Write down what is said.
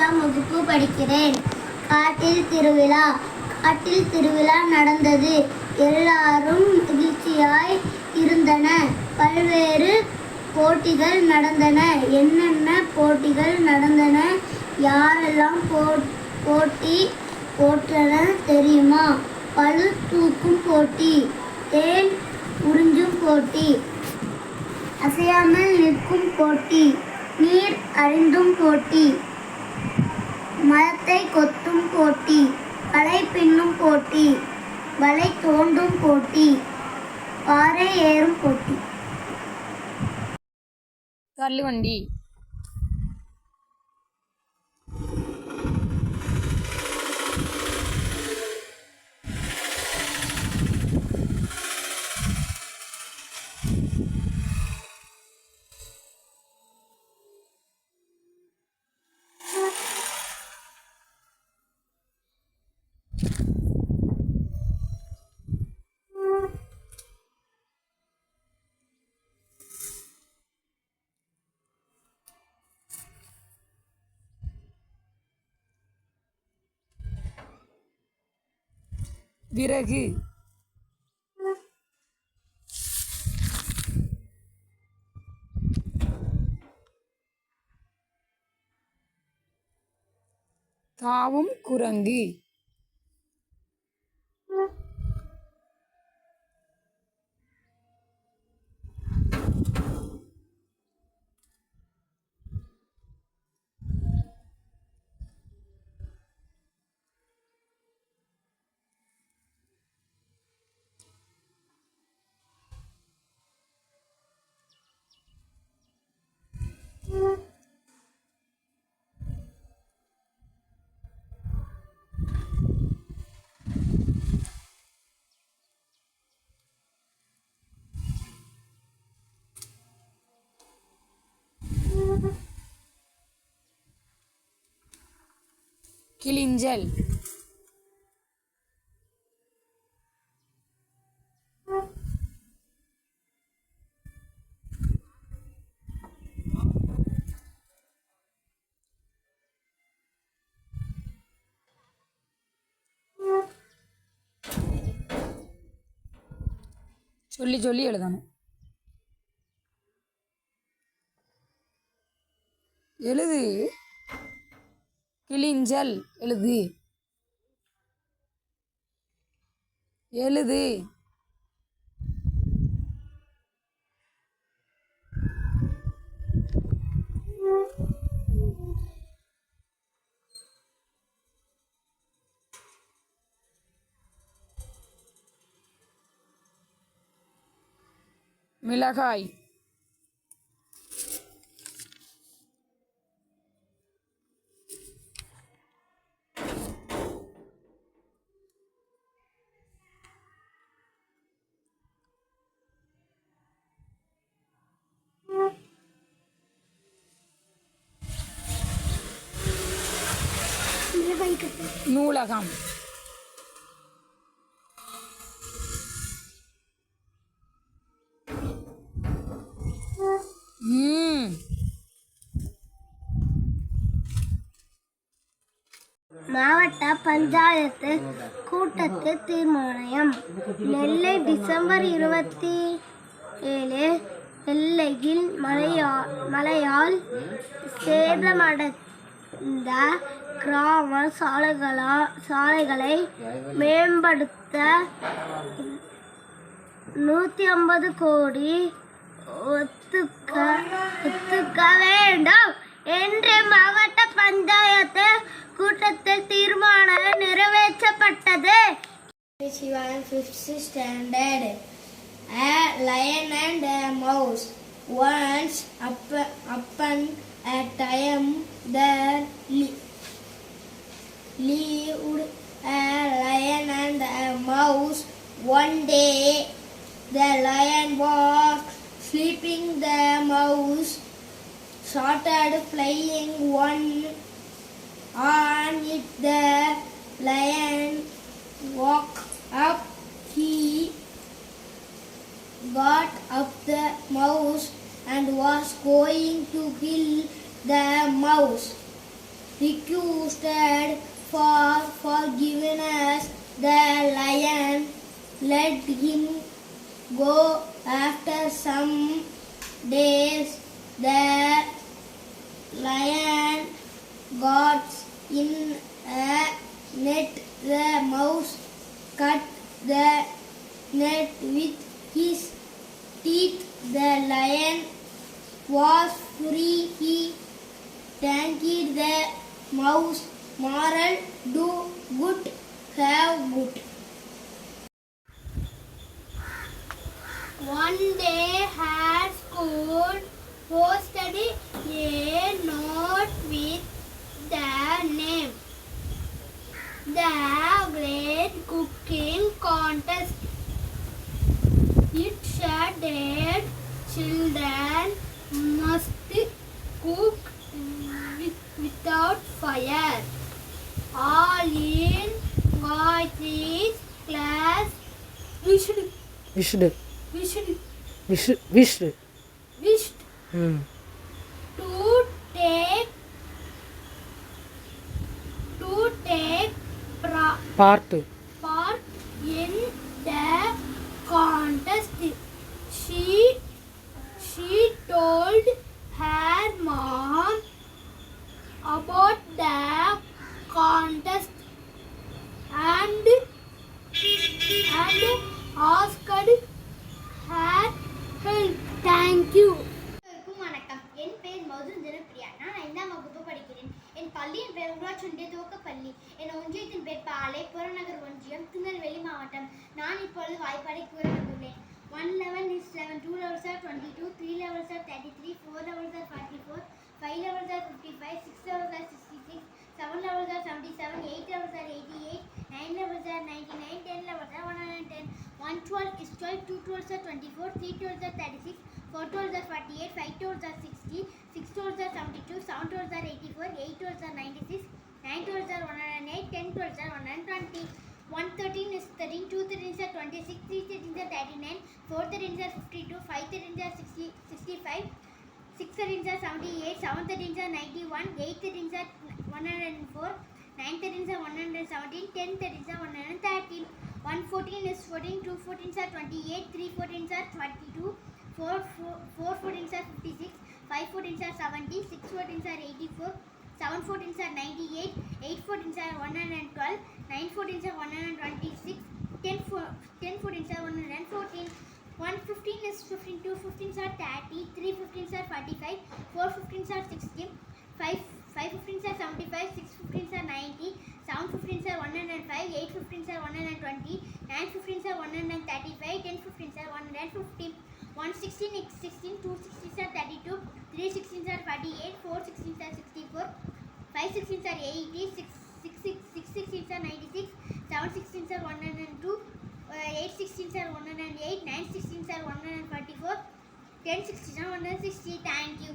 ஐந்தாம் வகுப்பு படிக்கிறேன். காட்டில் திருவிழா. காட்டில் திருவிழா நடந்தது. எல்லாரும் மகிழ்ச்சியாய் இருந்தன. பல்வேறு போட்டிகள் நடந்தன. என்னென்ன போட்டிகள் நடந்தன? யாரெல்லாம் போ போட்டி போட்டன தெரியுமா? பழு தூக்கும் போட்டி தேன் உறிஞ்சும் போட்டி அசையாமல் நிற்கும் போட்டி நீர் அழிந்தும் போட்டி மரத்தை கொத்தும் போட்டி வலை பின்னும் போட்டி வலை தோண்டும் போட்டி பாறை ஏறும் போட்டி. தள்ளுவண்டி. விறகு தாவும் குரங்கு. கிளிஞ்சல். சொல்லி சொல்லி எழுதணும். எழுது. கிளிஞ்சல். எழுது. எழுது. மிளகாய். நூலகம். மாவட்ட பஞ்சாயத்து கூட்டத்து தீர்மானம். நெல்லை டிசம்பர் இருபத்தி ஏழு எல்லையில் மழையா மழையால் சேதமடைந்த கிராம சாலைகளா சாலைகளை மேம்படுத்த நூற்றி ஐம்பது கோடி ஒத்துக்க ஒத்துக்க வேண்டும் என்று மாவட்ட பஞ்சாயத்து கூட்டத்தில் தீர்மானம் நிறைவேற்றப்பட்டது Fifth standard. A lion and a mouse. Once up, upon a time there lived a lion and a mouse. One day the lion was sleeping. The mouse started flying one on it. The lion woke up. He got up the mouse and was going to kill the mouse. He Requested for forgiveness, the lion let him go. After some days, the lion got in a net. The mouse cut the net with his teeth. The lion was free. He thanked the mouse. Moral do good, have good. One day at school posted a note with the name The Great Cooking Contest. It said that children must cook without fire. all in Gayatri class Vishnu. Vishnu. Vishnu. Vishnu. Vishnu. Hmm. to take to take pra- part. And asked her help. Thank you. வணக்கம். என் பெயர் மதுன் தினப்பிரியா. நான் ஐந்தாம் வகுப்பு படிக்கிறேன். என் பள்ளியின் பெயர் ஊராட்சி ஒன்றிய துவக்க பள்ளி என் ஒன்றியத்தின் பேர் பாலை புறநகர் ஒன்றியம் திருநெல்வேலி மாவட்டம். நான் இப்பொழுது வாய்ப்பாடை கூற வந்துள்ளேன் one eleven is eleven two elevens are twenty two three elevens are thirty three four elevens are forty four five elevens are fifty five six elevens are sixty six seven elevens are seventy seven eight elevens are eighty eight nine elevens are ninety nine ten elevens are one 1 12 is 12, 2 12 are 24, 3 12 are 36, 4 12 are 48, 5 12 are 60, 6 12 are 72, 7 12 are 84, 8 12 are 96, 9 12 are 108, 10 12 are 120, 113 is 13, 2 13 are 26, 3 13 are 39, 4 13 are 52, 5 13 are 60, 65, 6 13 are 78, 7 13 are 91, 8 13 are 104, 9 13 are 117, 10 13 are 113. 114 is 14, 2 14s are 28, 3 14s are 22, 4, 4, 4 are 56, 5 14s are 70, 6 14s are 84, 7 14s are 98, 8 14s are 112, 9 14s are 126, 10, 10 14s are 114, 115 is 15, 2 15s are 30, 3 15s are 45, 4 15s are 60, 5, 5 15s are 75, 6 15s are 90, 715 sir 105, 815 sir 120, 915 sir 135, 1015 sir 150, 116 16, 216 sir 32, 316 sir 48, 416 sir 64, 516 sir 80, 616 sir 96, 716 sir 102, uh, 816 sir 108, 916 sir 144, 1060 sir 168. Thank you.